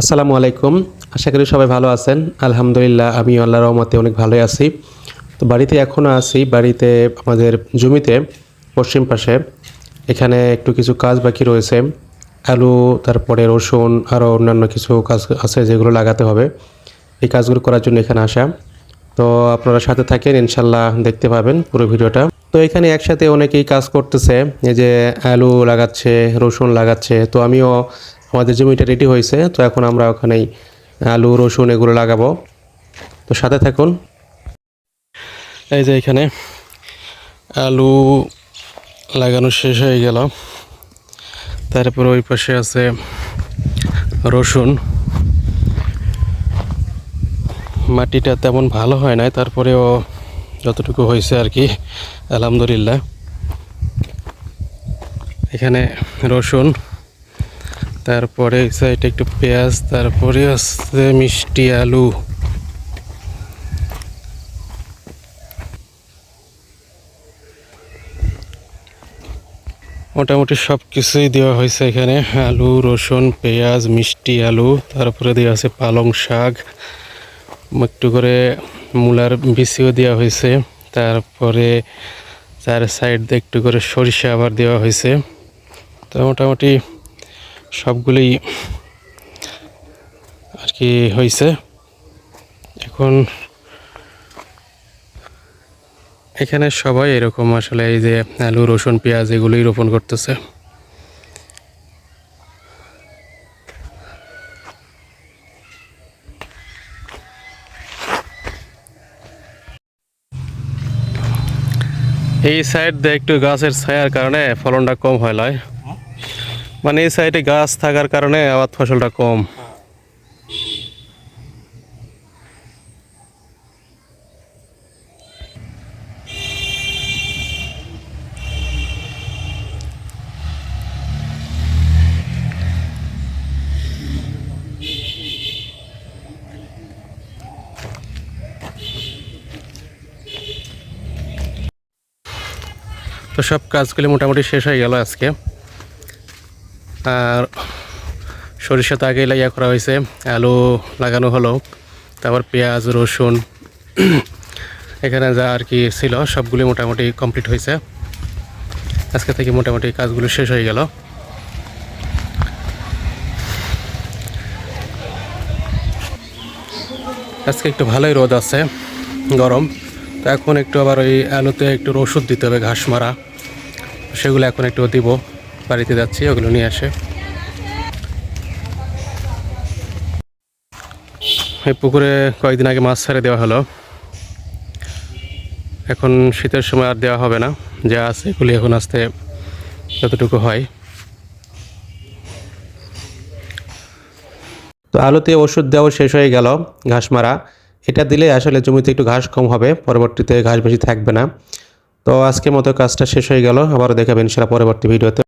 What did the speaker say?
আসসালামু আলাইকুম। আশা করি সবাই ভালো আছেন। আলহামদুলিল্লাহ আমি আল্লাহ রহমতে অনেক ভালোই আছি। তো বাড়িতে এখনও আছি, বাড়িতে আমাদের জমিতে, পশ্চিম পাশে। এখানে একটু কিছু কাজ বাকি রয়েছে। আলু, তারপরে রসুন আরও অন্যান্য কিছু কাজ আছে যেগুলো লাগাতে হবে। এই কাজগুলো করার জন্য এখানে আসা। তো আপনারা সাথে থাকেন, ইনশাল্লাহ দেখতে পাবেন পুরো ভিডিওটা। তো এখানে একসাথে অনেকেই কাজ করতেছে। এই যে আলু লাগাচ্ছে, রসুন লাগাচ্ছে। তো আমিও আমাদের জমিটা রেডি হয়েছে, তো এখন আমরা ওখানেই আলু, রসুন এগুলো লাগাবো। তো সাথে থাকুন। এই যে এখানে আলু লাগানো শেষ হয়ে গেল। তারপর ওই পাশে আছে রসুন। মাটিটা তেমন ভালো হয় নাই, তারপরেও যতটুকু হয়েছে আর কি, আলহামদুলিল্লাহ। এখানে রসুন তারপরে সাইডে একটু পেঁয়াজ, তারপরে আছে মিষ্টি আলু। মোটামুটি সব কিছুই দেওয়া হয়েছে এখানে। আলু, রসুন, পেঁয়াজ, মিষ্টি আলু, তারপরে দেওয়া আছে পালং শাক। একটু করে মূলার বিচিও দেওয়া হয়েছে। তারপরে চার সাইড দিয়ে একটু করে সরিষা আবার দেওয়া হয়েছে। তো মোটামুটি সবগুলোই আর কি হয়েছে। এখন এখানে সবাই এরকম আসলে এই যে আলু, রসুন, পেঁয়াজ এগুলোই রোপণ করতেছে। এই সাইড দিয়ে একটু গাছের ছায়ার কারণে ফলনটা কম হয় লয়। মানে এই সাইডে গাছ থাকার কারণে আবার ফসলটা কম। তো সব কাজগুলি মোটামুটি শেষ হয়ে গেল আজকে। সরিষা তো আগে লাগিয়া করা হয়েছে, আলু লাগানো হলো, তারপর পেঁয়াজ, রসুন, এখানে যা আর কি ছিল, সবগুলি মোটামুটি কমপ্লিট হয়েছে। আজকে থেকে মোটামুটি কাজগুলো শেষ হয়ে গেল। আজকে একটু ভালোই রোদ আছে, গরম। তো এখন একটু আবার ওই আলুতে একটু ওষুধ দিতে হবে, ঘাস মারা। সেগুলো এখন একটু দিব। বাড়িতে যাচ্ছি, ওগুলো নিয়ে আসে। এই পুকুরে কয়েকদিন আগে মাছ ছেড়ে দেওয়া হলো। এখন শীতের সময় আর দেওয়া হবে না, যা আছে এগুলি এখন আসতে যতটুকু হয়। তো আলুতে ওষুধ দেওয়া শেষ হয়ে গেল, ঘাস মারা। এটা দিলে আসলে জমিতে একটু ঘাস কম হবে, পরবর্তীতে ঘাস বেশি থাকবে না। তো আজকের মতো কাজটা শেষ হয়ে গেল, আবারও দেখাবেন সেটা পরবর্তী ভিডিওতে।